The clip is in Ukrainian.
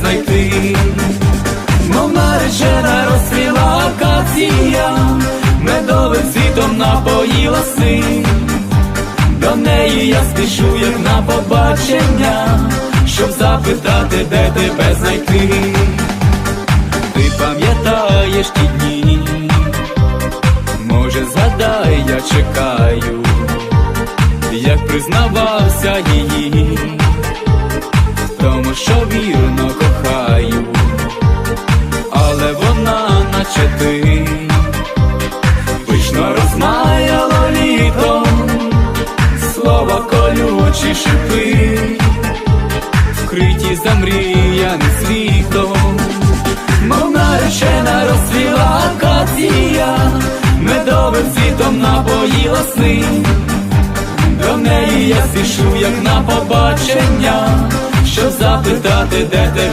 знайти, мов наречена розцвіла акація, медовим світом напоїла син. До неї я спішу, як на побачення, щоб запитати, де тебе знайти. Ти пам'ятаєш ті дні, може, згадай, я чекаю, як признавався її, тому, що вірно наче ти, пишно розмаяло літо, слова колючі шипи, вкриті замріяним світом, мов наречена розцвіла акація, медовим світом напоїла сни. До неї я спішу, як на побачення, щоб запитати, де тебе